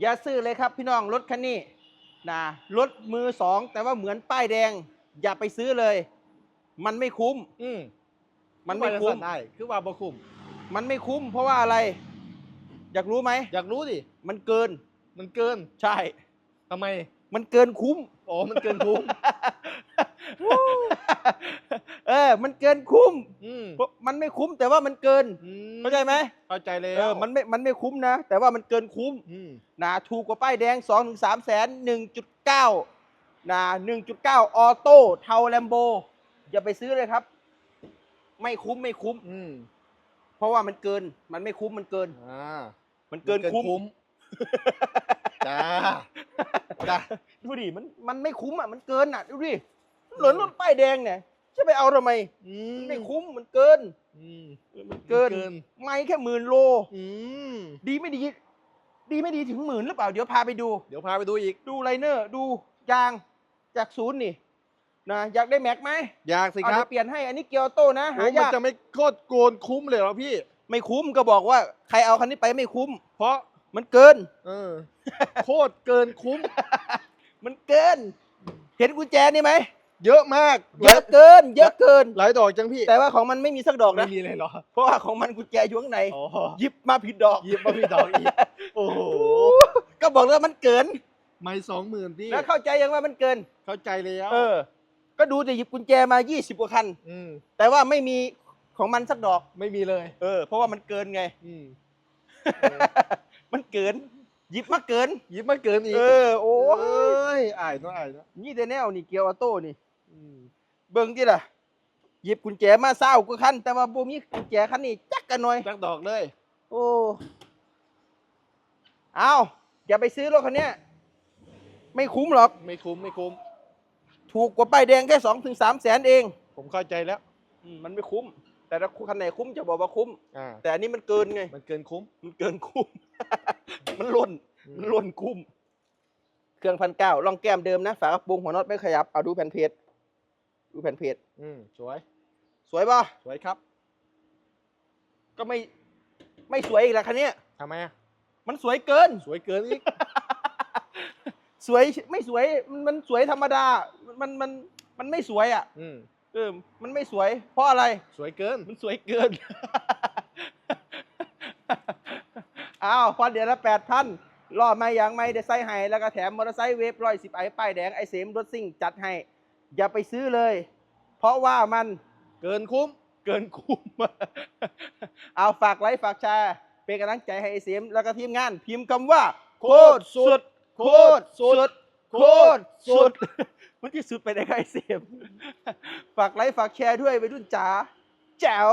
อย่าซื้อเลยครับพี่น้องรถคันนี้นะรถมือสองแต่ว่าเหมือนป้ายแดง อย่าไปซื้อเลย มันไม่คุ้ม อืมมันไม่คุ้มได้คือว่าบ่คุ้มมันไม่คุ้ม เพราะว่าอะไร อยากรู้ไหมอยากรู้ดิมันเกิน มันเกินใช่ทำไมมันเกินคุ้ม อ๋อมันเกินคุ้ม เออ มันเกินคุ้มอืมเพราะมันไม่คุ้มแต่ว่ามันเกิน อืมเข้าใจไหมเข้าใจแล้วเออมันไม่มันไม่คุ้มนะ แต่ว่ามันเกินคุ้มอืมนะถูกกว่าป้ายแดง2อถึงสามแสนหนึ่งจุดเก้านะหนึ่งจุดเก้าออโต้เทาแลมโบอย่าไปซื้อเลยครับ ไม่คุ้มไม่คุ้ม อืมเพราะว่ามันเกิน มันไม่คุ้มมันเกิน อ่ามันเกินคุ้ม จ้าจ้า ดูดิมันมันไม่คุ้มอะมันเกินอะดูดิเหลือรถป้ายแดงเนี่ย จะไปเอาทำไมอืมันไม่คุ้มมันเกิน อืมมันเกินเกิน ไม่แค่หมื่นโล อืมดีไม่ดี ดีไม่ดีถึงหมื่นหรือเปล่า เดี๋ยวพาไปดู เดี๋ยวพาไปดูอีก ดูไลเนอร์ ดูยางจากศูนย์นี่นะอยากได้แม็กไหมอยากสิเอาคเดี๋รัยบวเปลี่ยนให้อันนี้เกียวโต้นะโอ้หามันยากจะไม่โคตรโกนคุ้มเลยเหรอพี่ ไม่คุ้มก็บอกว่าใครเอาคันนี้ไปไม่คุ้ม เพราะ มันเกิน เออ โคตรเกินคุ้ม มันเกิน เห็นกุญแจนี่ไหม เยอะมากเยอะเกิน เยอะเกิน หลายดอกจังพี่ แต่ว่าของมันไม่มีสักดอกไม่นะมีเลยเหรอ เพราะว่าของมันกุญแจอยู่ข้างในอ๋อหยิบมาผิดดอกหยิบมาพี่ดอกอีกโอ้โห ก็บอกแล้วมันเกิน ไม่สองหมื่นพี่ แล้วเข้าใจยังว่ามันเกิน เข้าใจแล้ว เออ ก็ดูจะหยิบกุญแจมา 20กว่าคัน อืมแต่ว่าไม่มีของมันสักดอก ไม่มีเลย เออ เพราะว่ามันเกินไง อืมมันเกินหยิบมาเกินหยิบมาเกินอีก เออ โอ้โอ้ยอายเนาะอายเนาะนี่แต่แนวนี่เกียวออโต้นี่อืม เบิ่งที่ล่ะ หยิบกุญแจมาเศร้ากว่าคันแต่ว่าบ่มีกุญแจคันนี้จักกันหน่อย จักดอกเลย โอ้เอาอย่าไปซื้อรถคันเนี้ยไม่คุ้มหรอก ไม่คุ้มไม่คุ้ม ถูกกว่าป้ายแดงแค่สองถึงสามแสนเอง ผมเข้าใจแล้ว อืมมันไม่คุ้ม แต่ถ้าคันไหนคุ้มจะบอกว่าคุ้ม อ่า แต่อันนี้มันเกินไง มันเกินคุ้ม มันเกินคุ้ม มันล้นอืมมันล้นคุ้ม เครื่องพันเก้าลองแก้มเดิมนะ ฝากระโปรงหัวน็อตไม่ขยับ เอาดูแผ่นเพจ ดูแผ่นเพจอืมสวย สวยป่ะสวยครับ ก็ไม่ไม่สวยอีกแล้วคันเนี้ยทำไมอะมันสวยเกิน สวยเกินอีก สวยไม่สวยมันมันสวยธรรมดา มันมันมันไม่สวยอะอืมเออมันไม่สวย เพราะอะไร สวยเกิน มันสวยเกิน อ้าวพอเดือนละแปดพันรอไม่ยังไม่ได้ใส่ให้แล้วก็แถมมอเตอร์ไซค์เวฟร้อยสิบไอป้ายแดงไอเสมรถซิ่งจัดให้ อย่าไปซื้อเลย เพราะว่ามันเกินคุ้ม เกินคุ้ม เอาฝากไลค์ฝากแชร์เป็นกำลังใจให้ไอเสมแล้วก็ทีมงาน พิมพ์คำว่า โคตรสุด โคตรสุด โคตรสุด มันที่สุดไปได้ไงไอเสมฝากไลค์ฝากแชร์ด้วยไปรุ่นจ๋าแจ๋ว